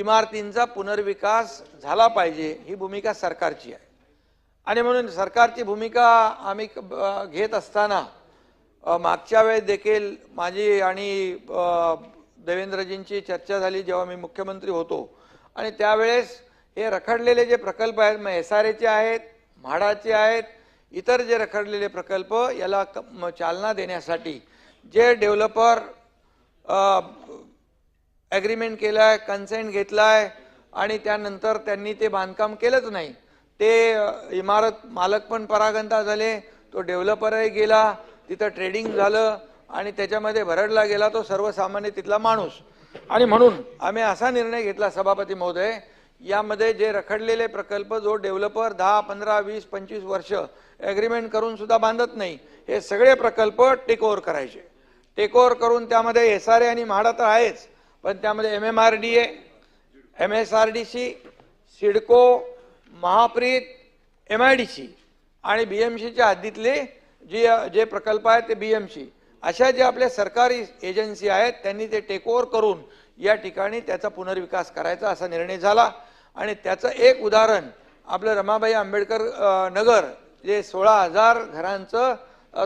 इमारतींचा पुनर्विकास झाला पाहिजे ही भूमिका सरकारची आहे. आणि म्हणून सरकारची भूमिका आम्ही घेत असताना मागच्या वेळेस देखील माझी आणि देवेंद्रजींची चर्चा झाली जेव्हा मी मुख्यमंत्री होतो. आणि त्यावेळेस हे रखडलेले जे प्रकल्प आहेत मग एस आर एचे आहेत म्हाडाचे आहेत इतर जे रखडलेले प्रकल्प याला चालना देण्यासाठी जे डेव्हलपर ॲग्रीमेंट केलं आहे कन्सेंट घेतला आहे आणि त्यानंतर त्यांनी ते बांधकाम केलंच नाही. ते इमारत मालक पण परागंदा झाले तो डेव्हलपरही गेला तिथं ट्रेडिंग झालं आणि त्याच्यामध्ये भरडला गेला तो सर्वसामान्य तिथला माणूस. आणि म्हणून? आम्ही असा निर्णय घेतला सभापती महोदय यामध्ये जे रखडलेले प्रकल्प जो डेव्हलपर दहा पंधरा वीस पंचवीस वर्ष ॲग्रीमेंट करून सुद्धा बांधत नाही हे सगळे प्रकल्प टेक ओव्हर करायचे. टेक ओव्हर करून त्यामध्ये एस आर ए आणि म्हाडा तर आहेच. पण त्यामध्ये M M R D A M S R D C CIDCO Mahapreet M I D C आणि बी एम सीच्या हद्दीतले जे जे प्रकल्प आहेत ते बी एम सी अशा जे आपल्या सरकारी एजन्सी आहेत त्यांनी ते टेक ओव्हर करून या ठिकाणी त्याचा पुनर्विकास करायचा असा निर्णय झाला. आणि त्याचं एक उदाहरण आपलं रमाबाई आंबेडकर नगर जे सोळा हजार घरांचं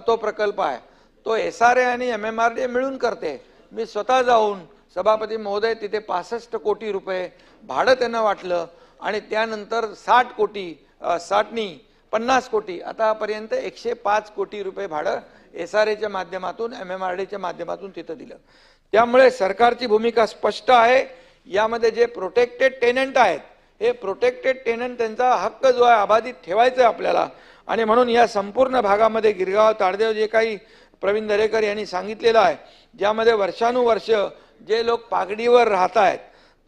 तो प्रकल्प आहे. तो एस आर ए आणि एम एम आर डी मिळून करते. मी स्वतः जाऊन सभापती महोदय तिथे पासष्ट कोटी रुपये भाडं त्यांना वाटलं आणि त्यानंतर साठ कोटी साठणी साठनी पन्नास कोटी आतापर्यंत एकशे पाच कोटी रुपये भाडं एस आर एच्या माध्यमातून एम एम आर डीच्या माध्यमातून तिथं दिलं. त्यामुळे सरकारची भूमिका स्पष्ट आहे. यामध्ये जे प्रोटेक्टेड टेनंट आहेत हे प्रोटेक्टेड टेनंट त्यांचा हक्क जो आहे अबाधित ठेवायचा आहे आपल्याला. आणि म्हणून या संपूर्ण भागामध्ये गिरगाव ताडदेव जे काही प्रवीण दरेकर यांनी सांगितलेलं आहे ज्यामध्ये वर्षानुवर्ष जे लोक पागडीवर राहत आहेत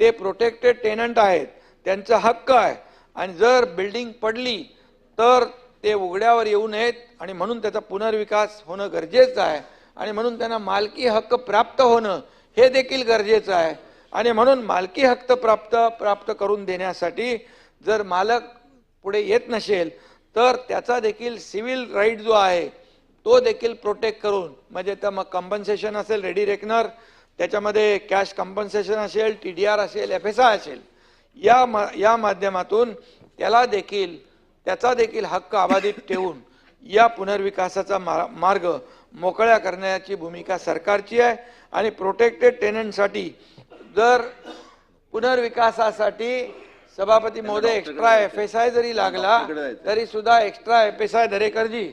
ते प्रोटेक्टेड टेनंट आहेत त्यांचा हक्क आहे. आणि जर बिल्डिंग पडली तर ते उघड्यावर येऊ नयेत आणि म्हणून त्याचा पुनर्विकास होणं गरजेचं आहे. आणि म्हणून त्यांना मालकी हक्क प्राप्त होणं हे देखील गरजेचं आहे. आणि म्हणून मालकी हक्क प्राप्त प्राप्त करून देण्यासाठी जर मालक पुढे येत नसेल तर त्याचा देखील सिव्हिल राईट जो आहे तो देखील प्रोटेक्ट करून म्हणजे तर मग कम्पन्सेशन असेल रेडी रेकनर त्याच्यामध्ये कॅश कम्पन्सेशन असेल टी डी आर असेल एफ एस आय असेल या मा या माध्यमातून त्याला देखील त्याचा देखील हक्क अबाधित ठेवून या पुनर्विकासाचा मा मार्ग मोकळ्या करण्याची भूमिका सरकारची आहे. आणि प्रोटेक्टेड टेनंटसाठी जर पुनर्विकासासाठी सभापती महोदय एक्स्ट्रा एफ एस आय जरी लागला तरी सुद्धा एक्स्ट्रा एफ एस आय दरेकरजी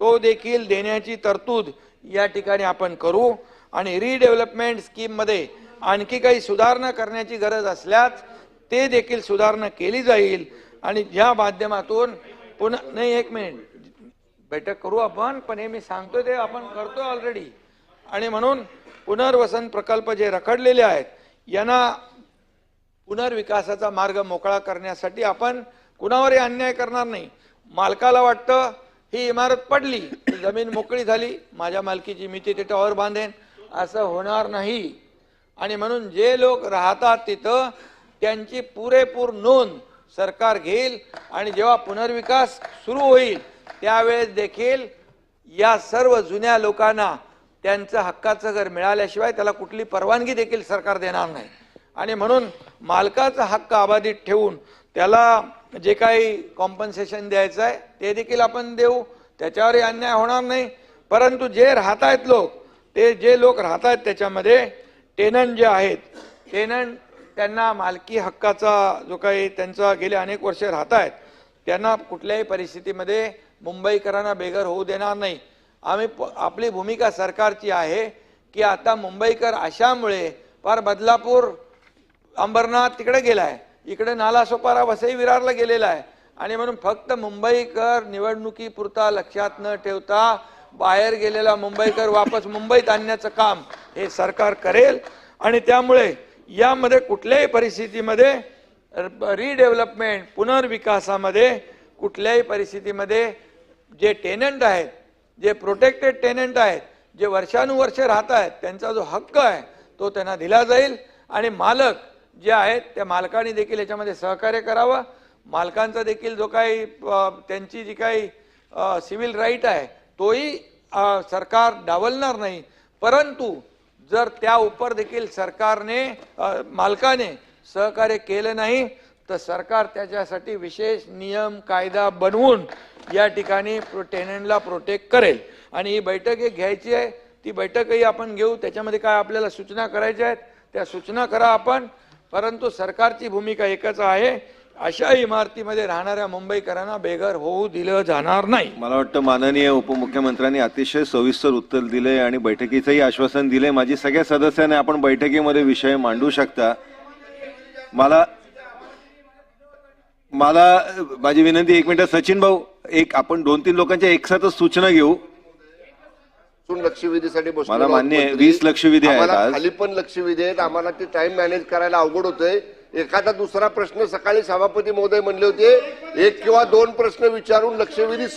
तो देखील देण्याची तरतूद या ठिकाणी आपण करू. आणि रिडेव्हलपमेंट स्कीममध्ये आणखी काही सुधारणा करण्याची गरज असल्यास ते देखील सुधारणा केली जाईल. आणि ज्या माध्यमातून पुन्हा नाही एक मिनिट बैठक करू आपण पण हे मी सांगतोय ते आपण करतोय ऑलरेडी आणि म्हणून पुनर्वसन प्रकल्प जे रखडलेले आहेत यांना पुनर्विकासाचा मार्ग मोकळा करण्यासाठी आपण कुणावरही अन्याय करणार नाही. मालकाला वाटतं ही इमारत पडली जमीन मोकळी झाली माझ्या मालकीची मी तिथे टॉवर बांधेन असं होणार नाही. आणि म्हणून जे लोक राहतात तिथं त्यांची पुरेपूर नोंद सरकार घेईल आणि जेव्हा पुनर्विकास सुरू होईल त्यावेळेस देखील या सर्व जुन्या लोकांना त्यांचं हक्काचं घर मिळाल्याशिवाय त्याला कुठली परवानगी देखील सरकार देणार नाही. आणि म्हणून मालकाचा हक्क अबाधित ठेवून त्याला जे काही कॉम्पन्सेशन द्यायचं आहे ते देखील आपण देऊ. त्याच्यावरही अन्याय होणार नाही. परंतु जे राहत आहेत लोक ते जे लोक राहत आहेत त्याच्यामध्ये टेनंट जे आहेत टेनंट त्यांना मालकी हक्काचा जो काही त्यांचा गेले अनेक वर्ष राहत आहेत त्यांना कुठल्याही परिस्थितीमध्ये मुंबईकरांना बेघर होऊ देणार नाही. आम्ही प- आपली भूमिका सरकारची आहे की आता मुंबईकर अशामुळे फार बदलापूर अंबरनाथ तिकडे गेला आहे इकडे नालासोपारा वसई विरारला गेलेला आहे. आणि म्हणून फक्त मुंबईकर निवडणुकीपुरता लक्षात न ठेवता बाहेर गेलेला मुंबईकर वापस मुंबईत आणण्याचं काम हे सरकार करेल. आणि त्यामुळे यामध्ये कुठल्याही परिस्थितीमध्ये रिडेव्हलपमेंट पुनर्विकासामध्ये कुठल्याही परिस्थितीमध्ये जे टेनंट आहेत जे प्रोटेक्टेड टेनंट आहेत जे वर्षानुवर्षे राहत आहेत त्यांचा जो हक्क आहे तो त्यांना दिला जाईल. आणि मालक जे आहेत त्या मालकाने देखील याच्यामध्ये सहकार्य करावं. मालकांचा देखील जो काही त्यांची जी काही सिव्हिल राईट आहे तोही सरकार डावलणार नाही. परंतु जर त्या उपर देखील सरकारने मालकाने सहकार्य केलं नाही तर सरकार त्याच्यासाठी विशेष नियम कायदा बनवून या ठिकाणी प्रो टेनंटला प्रोटेक्ट करेल. आणि ही बैठक एक घ्यायची आहे. ती बैठकही आपण घेऊ. त्याच्यामध्ये काय आपल्याला सूचना करायच्या आहेत त्या सूचना करा आपण. परंतु सरकारची भूमिका एकच आहे अशा इमारतीमध्ये राहणाऱ्या मुंबईकरांना बेघर होऊ दिलं जाणार नाही. मला वाटतं माननीय उपमुख्यमंत्र्यांनी अतिशय सविस्तर उत्तर दिले आणि बैठकीचंही आश्वासन दिले. माझी सगळ्या सदस्यांनी आपण बैठकीमध्ये विषय मांडू शकता. मला मला माझी विनंती एक मिनिट. सचिन भाऊ एक आपण दोन तीन लोकांच्या एकसाथच सूचना घेऊ. लक्षवेधीसाठी मला मान्य आहे. 20 लक्षवेधी आहेत आम्हाला आज. खाली पण लक्षवेधी आहेत आम्हाला ते टाइम मॅनेज करायला अवघड होतंय एखादा दुसरा प्रश्न सकाळी सभापती महोदय म्हणले होते एक किंवा दोन प्रश्न विचारून लक्षवेधी